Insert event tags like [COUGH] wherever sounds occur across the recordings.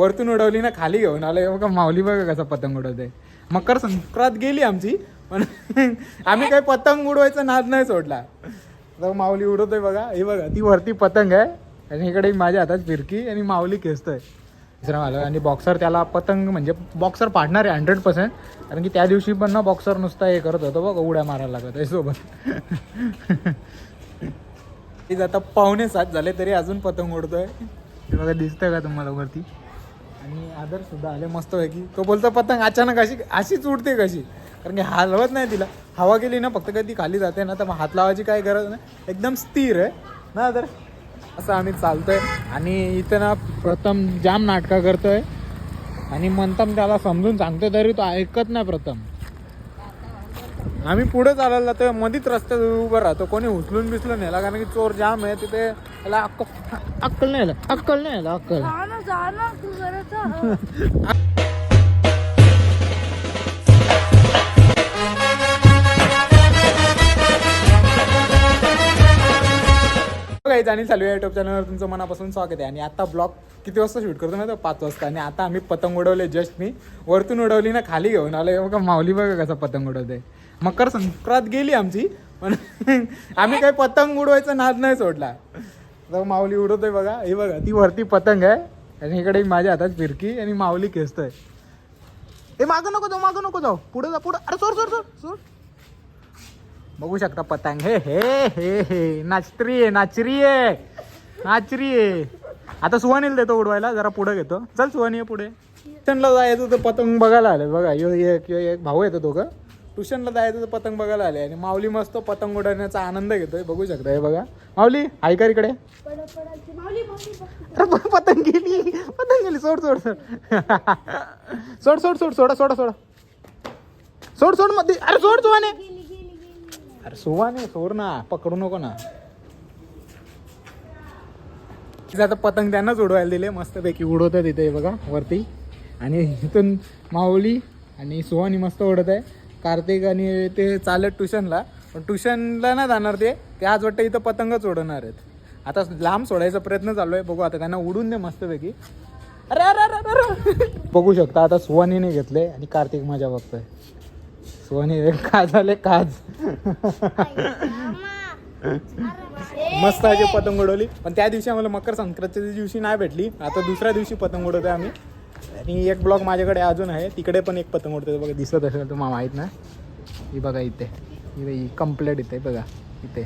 वरतून उडवली ना खाली घेऊन आलो. बघा माऊली बघा कसा पतंग उडवते. मकर संक्रांत गेली आमची पण [LAUGHS] आम्ही काही पतंग उडवायचा नाद नाही सोडला. तर माऊली उडवतोय बघा. हे बघा ती वरती पतंग आहे. आणि इकडे माझ्या हातात फिरकी आणि माऊली खेचतोय. दुसरं मला आणि बॉक्सर त्याला पतंग म्हणजे बॉक्सर पाडणार आहे हंड्रेड पर्सेंट कारण की त्या दिवशी पण ना बॉक्सर नुसता हे करत होतो बघ उड्या मारायला लागत आहे सोबत [LAUGHS] आता पाहुणे सात झाले तरी अजून पतंग उडतोय. बघा दिसतंय का तुम्हाला वरती? आदर सुद्धा आले मस्त आहे की तो बोलतो पतंग अचानक अशी अशीच उडते कशी? कारण की हलवत नाही तिला. हवा गेली ना फक्त कधी खाली जाते ना तर मग हात लावायची काही गरज नाही. एकदम स्थिर आहे. ना तर असं आम्ही चालतोय. आणि इथं ना प्रथम जाम नाटकं करतोय. आणि म्हणतम त्याला समजून सांगतो तरी तो ऐकत नाही प्रथम. आम्ही पुढे चालायला जातोय. मधीच रस्त्यात उभं राहतो. कोणी उचलून बिसलून नेला कारण की चोर जाम आहे. तिथे अक्कल अक्कल नाही आलं. अक्कल नाही आलं अक्कल. जा ना जा ना तू जरा काही आणि चालू आहे युट्यूब चॅनलवर तुमचं मनापासून स्वागत आहे. आणि आता ब्लॉग किती वाजता शूट करतो ना तर पाच वाजता. आणि आता आम्ही पतंग उडवले जस्ट मी वरतून उडवली ना खाली घेऊन आलो हे बघा माऊली बघा कसा पतंग उडवते मकर संक्रांत गेली आमची पण [LAUGHS] आम्ही काही पतंग उडवायचा नाद नाही सोडला. तर माऊली उडवतोय बघा. हे बघा ती वरती पतंग आहे आणि इकडे माझ्या हातात फिरकी आणि माऊली खेचतोय. ए मागं नको जाऊ मागं नको जाऊ. पुढे जा पुढे. अरे सोड सोड सोड सोड. बघू शकता पतंग. हे हे हे हे. नाचत्री आहे नाचरी आहे. नाचरी आहे. आता सुहानील देतो उडवायला जरा पुढे घेतो. चल सुहानी पुढे. ट्युशनला जायचं तर पतंग बघायला आले बघा यो एक यो एक. भाऊ येतो दोघं. ट्युशनला जायचं तर पतंग बघायला आले. आणि माऊली मस्त पतंग उडवण्याचा आनंद घेतोय. बघू शकता हे बघा. माऊली आहे इकडे. अरे पतंग गेली. पतंग गेली. सोड सोड सोड. [LAUGHS] सोड सोड सोड सोडा सोडा सोडा. सोड सोडमध्ये अरे सोड सुवाने अरे सुवाने सोड ना. पकडू नको ना. आता पतंग त्यांनाच उडवायला दिले. मस्तपैकी उडवतात इथे बघा वरती. आणि इथून माऊली आणि सुहानी मस्त उडत आहे. कार्तिक आणि ते चालत ट्युशनला. पण ट्युशनला नाही जाणार ते. ते आज वाटतं इथं पतंगच उडवणार आहेत. आता लांब सोडायचा प्रयत्न चालू आहे. बघू आता त्यांना उडून दे मस्तपैकी. अरे अरे अरे अरे, बघू शकता आता सुहानीने घेतले आणि कार्तिक माझ्या बघतोय. सुहानी काज आले काज. मस्त अशी पतंग उडवली. पण त्या दिवशी आम्हाला मकर संक्रांतीच्या दिवशी नाही भेटली. आता दुसऱ्या दिवशी पतंग उडवतोय आम्ही. आणि एक ब्लॉग माझ्याकडे अजून आहे. तिकडे पण एक पतंग उडते. बघा दिसत असेल तुम्हाला माहीत ना. ही बघा इथे. ही कम्प्लेट इथे बघा. इथे.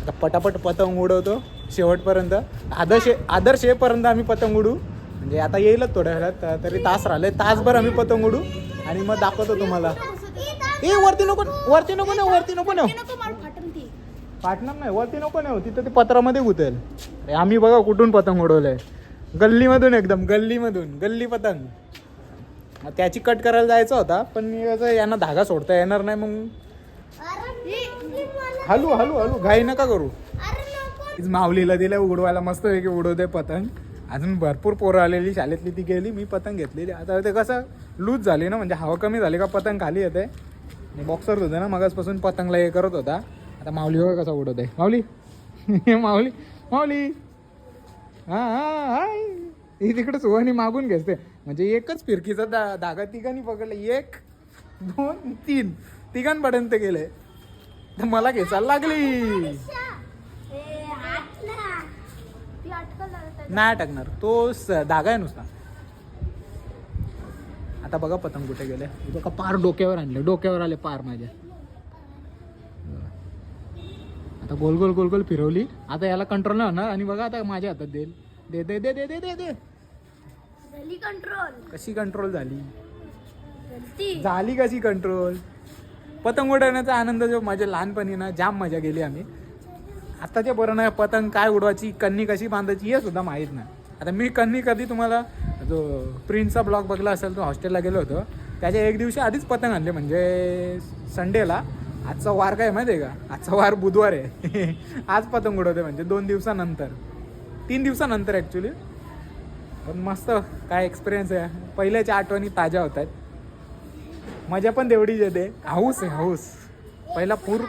आता पटापट पतंग उडवतो. शेवटपर्यंत. आदर्श आदर्श येईपर्यंत आम्ही पतंग उडू. म्हणजे आता येईलच थोड्या वेळात. तरी तास राहिले. तासभर आम्ही पतंग उडू. आणि मग दाखवतो तुम्हाला. ए वरती नको. वरती नको ना वरती नको ना फाटणार नाही. वरती नको ना तिथं ते पत्रामध्ये गुतेल. अरे आम्ही बघा कुठून पतंग उडवलंय. गल्लीमधून एकदम गल्लीमधून गल्ली पतंग. त्याची कट करायला जायचा होता पण यांना धागा सोडता येणार नाही मग हलू हलू हलू घाई नका करू. माऊलीला दिलं उडवायला मस्त पैकी उडवते पतंग. अजून भरपूर पोरं आलेली शाळेतली ती गेली मी पतंग घेतलेली. आता ते कसं लूज झाली ना म्हणजे हवा कमी झाली का पतंग खाली येते. बॉक्सर होतं ना मगासपासून पतंगला हे करत होता. आता माऊली बघा कसा उडवत आहे माऊली माऊली माऊली. हा हा हाय. ही तिकडे सुहानी मागून घेते. म्हणजे एकच फिरकीचा दा धागा तिघांनी पकडला. एक दोन तीन. तिघांपर्यंत गेले. तर मला घेचायला लागली. नाही टाकणार तो धागा आहे नुसता. आता बघा पतंग कुठे गेले. बघा पार डोक्यावर आणले. डोक्यावर आले पार माझ्या. आता गोल गोल गोल गोल फिरवली. आता याला कंट्रोल नाही होणार. आणि बघा आता माझ्या हातात देईल. दे दे दे दे दे दे दे. झाली कंट्रोल कशी कंट्रोल झाली? झाली कशी कंट्रोल पतंग उडवण्याचा आनंद जो माझ्या लहानपणी ना जाम मजा गेली आम्ही. आताच्या बरं नाही पतंग काय उडवायची कन्नी कशी बांधायची हे सुद्धा माहीत नाही. आता मी कन्नी कधी तुम्हाला जो प्रिन्सचा ब्लॉग बघला असेल तो हॉस्टेलला गेलो होतो. त्याच्या एक दिवशी आधीच पतंग आणले. म्हणजे संडेला आजचा वार काय माहिती आहे का? आजचा वार बुधवार आहे. [LAUGHS] आज पतंग उडवते म्हणजे दोन दिवसानंतर. तीन दिवसानंतर ॲक्च्युली पण मस्त काय एक्सपिरियन्स आहे. पहिल्याच्या आठवणी ताज्या होत आहेत. मजा पण तेवढीच येते. हाऊस आहे हाऊस. पहिला पूर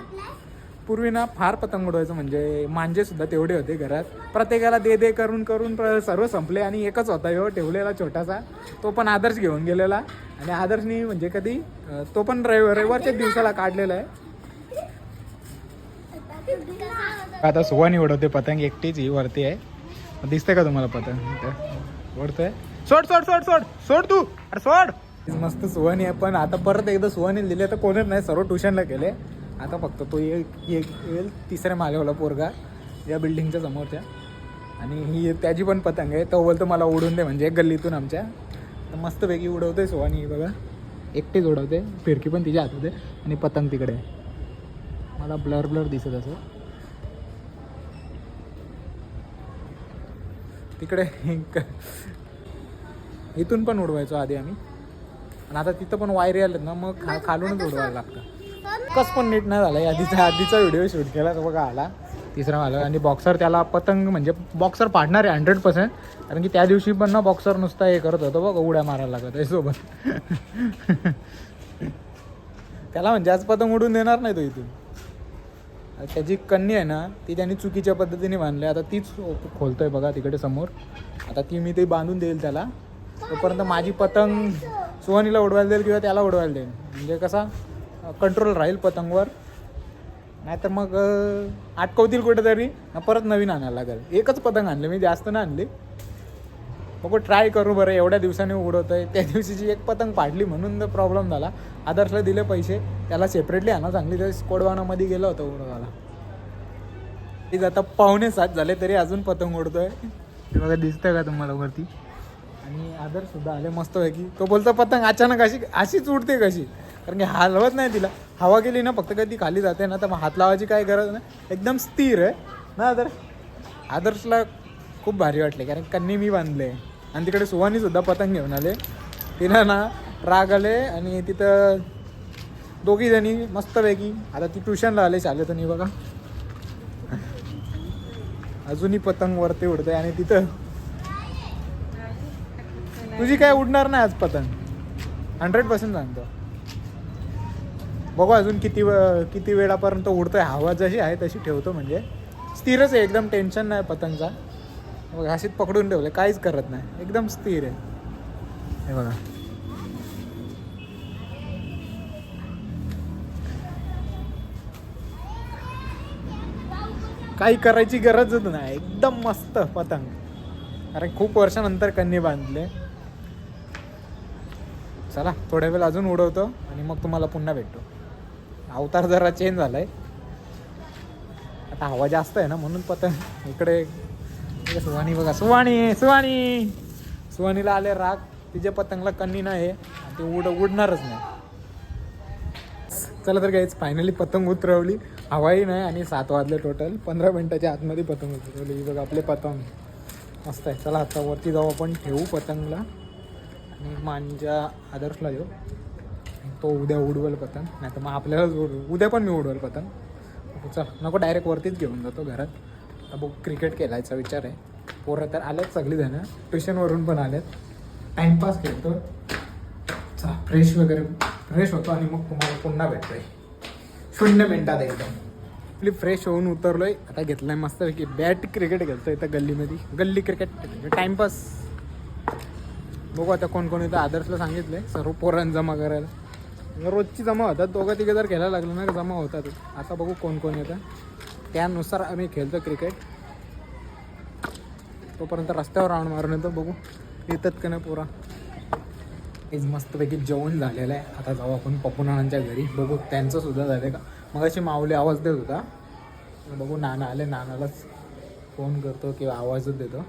पूर्वी ना फार पतंग उडवायचं म्हणजे मांजे सुद्धा तेवढे होते घरात. प्रत्येकाला दे दे करून करून सर्व संपले आणि एकच होता. ह्यो ठेवलेला छोटासा. तो पण आदर्श घेऊन गेलेला. आणि आदर्शनी म्हणजे कधी तो पण रविवारच्याच दिवसाला काढलेला आहे. आता सुवानी उडवते पतंग एकटीच ही वरती आहे. दिसते का तुम्हाला पतंग? उडतोय सोड सोड सोड सोड सोड तू. अरे सोड. मस्त सुवानी आहे पण आता परत एकदा सुवानी दिले तर कोणच नाही सर्व ट्युशनला गेले आता फक्त तो ये- येईल तिसऱ्या माल्यावाला पोरगा या बिल्डिंगच्या समोरच्या. आणि ही त्याची पण पतंग आहे तो बोलतो मला उडून दे म्हणजे एक गल्लीतून आमच्या. तर मस्तपैकी उडवते सोहानी बघा. एकटेच उडवते फिरकी पण तिच्या हातात आहे आणि पतंग तिकडे मला ब्लर ब्लर दिसत असं. तिकडे इथून पण उडवायचो आधी आम्ही. आणि आता तिथं पण वायरी आलेत ना मग खा खालूनच उडवायला लागतं. कस पण नीट नाही झालं आधीचा आधीचा व्हिडिओ शूट केला तो बघा आला. तिसरा आला आणि बॉक्सर त्याला पतंग म्हणजे बॉक्सर पाडणार आहे हंड्रेड पर्सेंट कारण की त्या दिवशी पण ना बॉक्सर नुसता हे करत होतो बघ उड्या मारायला लागत आहे सोबत. त्याला म्हणजे आज पतंग उडून देणार नाही तो इथून. त्याची कन्या आहे ना ती त्यांनी चुकीच्या पद्धतीने बांधली. आता तीच खोलतोय बघा तिकडे समोर. आता ती मी ते बांधून देईल त्याला. तोपर्यंत माझी पतंग सुहानीला उडवायला देईल किंवा त्याला उडवायला देईल. म्हणजे कसा कंट्रोल राहील पतंगवर. नाहीतर मग अं, अटकवतील कुठेतरी. परत नवीन आणायला लागेल. एकच पतंग आणले मी जास्त नाही आणली. बघू ट्राय करू बरं एवढ्या दिवसाने उघडवतो आहे त्या दिवशीची एक पतंग पाडली म्हणून तर प्रॉब्लेम झाला. आदर्शला दिले पैसे. त्याला सेपरेटली आणा चांगली तर कोडवानामध्ये गेलं होतं उडवायला. तीच आता पाहुणे सात झाले तरी अजून पतंग उडतोय. ते बघा दिसतंय का तुम्हाला वरती? आणि आदर्शसुद्धा आले मस्त पैकी. तो बोलतो पतंग अचानक अशी अशीच उडते कशी? कारण की हलवत नाही तिला. हवा गेली ना फक्त कधी खाली जाते ना तर मग हात लावायची काय गरज नाही. एकदम स्थिर आहे. ना आदर आदर्शला खूप भारी वाटले कारण कन्नी मी बांधले. आणि तिकडे सुवानी सुद्धा पतंग घेऊन आले. तिला ना राग आले आणि तिथं दोघी जणी मस्तपैकी आता ती ट्युशनला आले शाळेतून नाही बघा. अजूनही पतंग वरती उडते आणि तिथं तुझी काय उडणार नाही आज पतंग. हंड्रेड पर्सेंट सांगतो. बघू अजून किती वे- किती वेळापर्यंत उडतोय. हवा जशी आहे तशी ठेवतो म्हणजे. स्थिरच आहे एकदम टेन्शन नाही पतंगचा. बघा अशीच पकडून ठेवले काहीच करत नाही. एकदम स्थिर आहे. हे बघा. काही करायची गरजच नाही. एकदम मस्त पतंग. कारण खूप वर्षानंतर कन्नी बांधले. चला थोड्या वेळ अजून उडवतो आणि मग तुम्हाला पुन्हा भेटतो अवतार जरा चेंज झालाय. आता हवा जास्त आहे ना म्हणून पतंग इकडे. सुवाणी बघा सुवाणी सुवाणी सुवाणीला आले राग. तिच्या पतंगला कन्नी नाही आहे. ते उड उडणारच नाही. चला तर काहीच फायनली पतंग उतरवली. हवाही नाही आणि सात वाजले टोटल पंधरा मिनिटाच्या आतमध्ये पतंग उतरवली. ही बघा आपले पतंग. मस्त आहे. चला आता वरती जाऊ आपण. ठेवू पतंगला. आणि मांजा आदर्शला देऊ तो उद्या उडवेल पतन नाही तर मग आपल्यालाच उड उद्या पण मी उडवेल पतन चल नको डायरेक्ट वरतीच घेऊन जातो घरात. बघ क्रिकेट खेळायचा विचार आहे. पोरं तर आलेत सगळी जणं. ट्युशनवरून पण आलेत. टाईमपास खेळतो चला फ्रेश वगैरे फ्रेश होतो आणि मग तुम्हाला पुन्हा भेटतो आहे शून्य मिनटात एकदम. आपली फ्रेश होऊन उतरलोय. आता घेतलाय मस्त की बॅट क्रिकेट खेळतो इथं गल्लीमध्ये. गल्ली क्रिकेट टाइमपास बघू आता कोण कोण इथं आदर्शला सांगितलंय. सर्व पोरांना जमा करायला. रोजची जमा होतात. दोघं तिघं जर खेळायला लागलं ना जमा होतात. आता बघू कोण कोण येतं. त्यानुसार आम्ही खेळतो क्रिकेट तोपर्यंत रस्त्यावर राऊंड मारून येतो. बघू. येतात का नाही पुरा. तेच मस्तपैकी जेवण झालेलं आहे. आता जाऊ आपण पप्पूनानांच्या घरी. बघू त्यांचं सुद्धा झालं का? मग अशी माऊली आवाज देत होता. बघू नाना आले. नानालाच फोन करतो किंवा आवाजच देतो.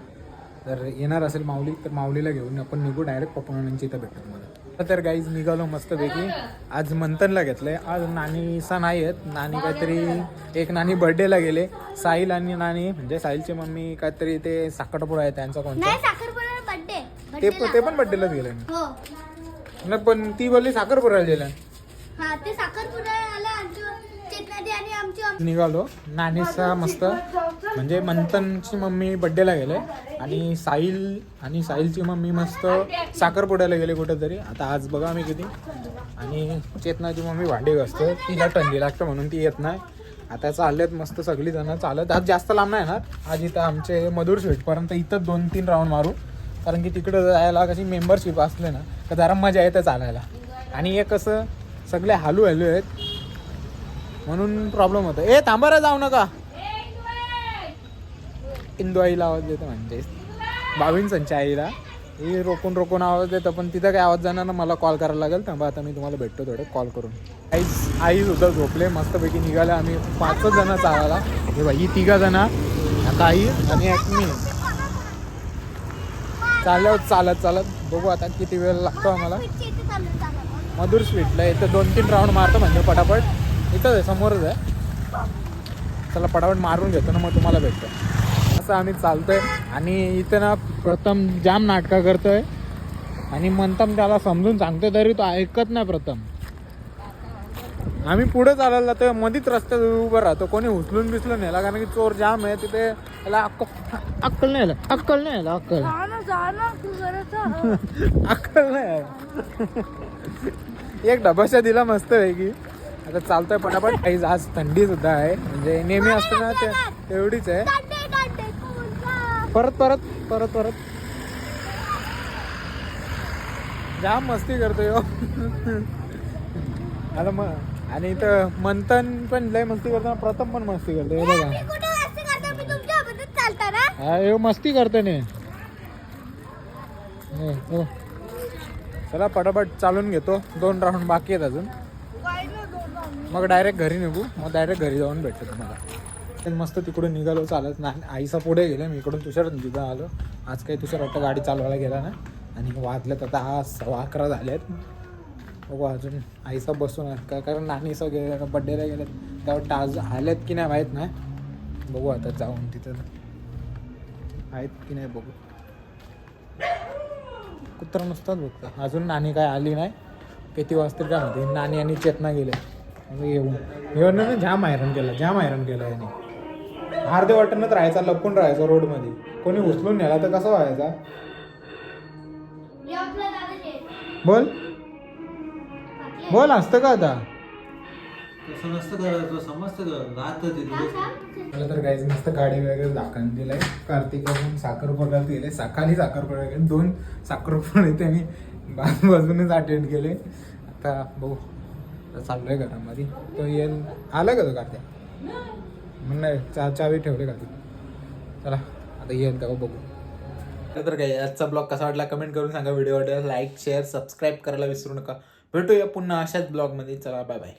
जर येणार असेल माऊली तर माऊलीला घेऊन आपण निघू डायरेक्ट पप्पूनानांच्या इथं भेटतो मला तर गाईज निघालो मस्तपैकी. आज मंथनला घेतलंय. आज नानीसा नाही आहेत नानी काहीतरी एक नानी बर्थडेला गेले. साहिल आणि नानी म्हणजे साहिलची मम्मी काहीतरी ते साखरपुडा आहे त्यांचा कोणता? ते पण- ते पण बर्थडेलाच गेले हो. नाही पण ती बोलली साखरपुड्याला गेल्या. हा निघालो. नानीसा मस्त. म्हणजे मंथनची मम्मी बड्डेला गेले आणि साहिल आणि साहिलची मम्मी मस्त साखरपुड्याला गेले कुठेतरी. आता आज बघा आम्ही किती. आणि चेतनाची मम्मी भांडी घासतो. तिला टंडी लागतं म्हणून ती येत नाही. आता चाललेत मस्त सगळी जण चालत. आज जास्त लांब नाही येणार. आज इथं आमचे मधुर स्वीटपर्यंत इथं दोन तीन राऊंड मारू. कारण की तिकडं जायला कशी मेंबरशिप असले ना तर जरा मजा येते चालायला. आणि हे कसं सगळे हालू हॅलू आहेत. म्हणून प्रॉब्लेम होतो ए थांबा जाऊ नका. इंदू आईला आवाज देतो म्हणजे. बावींसांच्या आईला. ही रोकून रोकून आवाज देतं पण तिथं काय आवाज जाणार ना मला कॉल करायला लागेल. थांबा आता मी तुम्हाला भेटतो थोडं कॉल करून. आई आई सुद्धा झोपले मस्तपैकी निघाले आम्ही पाचच जण चालायला. हे बाई ही तिघा जण. आता आई आणि मी. चालल्यावर चालत चालत. बघू आता किती वेळ लागतो आम्हाला. मधुर स्वीटला इथं दोन तीन राऊंड मारतो म्हणजे पटापट. इथंच आहे समोरच आहे. चला पटापट मारून घेतो ना मग तुम्हाला भेटतो. असं आम्ही चालतोय. आणि इथं ना प्रथम जाम नाटका करतोय. आणि मंथम त्याला समजून सांगतोय तरी तो ऐकत नाही प्रथम. आम्ही पुढे चालायला जातोय मधीच रस्त्यात उभं राहतो. कोणी उचलून बिचलून नेला कारण की चोर जाम आहे तिथे त्याला अक्क- अक्कल नाही आलं. अक्कल नाही आलं अक्कल. अक्कल नाही आहे. एक डबाशा दिला मस्त पैकी. आता चालतोय पटापट. काही आज थंडी सुद्धा आहे. म्हणजे नेहमी असतं ना ते तेवढीच आहे. परत परत परत परत. जाम मस्ती करतोय हो. [LAUGHS] आता मग आणि इथं मंथन पण लय मस्ती करतो प्रथम पण मस्ती करतो हे बघा. मस्ती करतो ना? हा हे मस्ती करतो ने. हे, हो. चला पटापट चालून घेतो. दोन राऊंड बाकी आहेत अजून. मग डायरेक्ट घरी निघू. मग डायरेक्ट घरी जाऊन भेटतो तुम्हाला. मस्त तिकडून निघालो चालत नाही. आईचा पुढे गेले मी इकडून तुषार तिथं आलो. आज काही तुषार वाटतं गाडी चालवायला गेला ना आणि वाजलेत आता आज सव्वा अकरा झालेत. बघू अजून आईचा बसून आहेत का? कारण नानी गेले बड्डेला गेलेत. त्यावर आज आलेत की नाही माहीत नाही. बघू आता जाऊन तिथं. आहेत की नाही बघू. कुत्रा नुसताच बघतो. अजून नानी काय आली नाही. किती वाजतील काय म्हणते नानी आणि चेतना गेले. येऊन येऊन जाम आयरन केलं जाम आयरन केलं याने. अर्धे वाटणच राहायचा लपून राहायचा रोडमध्ये. कोणी उचलून नेला तर कसा व्हायचा. बोल. बोल असतं का आता? तसं नसतं करायचं समजतं का? राहतं ते सांग, दिवस सांग. मला तर काहीच नसतं गाडी वगैरे दाखवून दिलंय. कार्तिक अजून साखरपुड्याला गेले. सकाळी साखरपुडा गेले. दोन साखरपुडे त्यांनी बाजू बाजूनेच अटेंड केले. आता बघू. आता चाललोय घरामध्ये. तो येईल. आला का तो कार्तिक? नाही चा चावी ठेवले का चला आता येईल का बघू. तर काय आजचा ब्लॉग कसा वाटला कमेंट करून सांगा व्हिडिओ लाईक शेअर सबस्क्राईब करायला विसरू नका. भेटूया पुन्हा अशाच ब्लॉगमध्ये. चला बाय बाय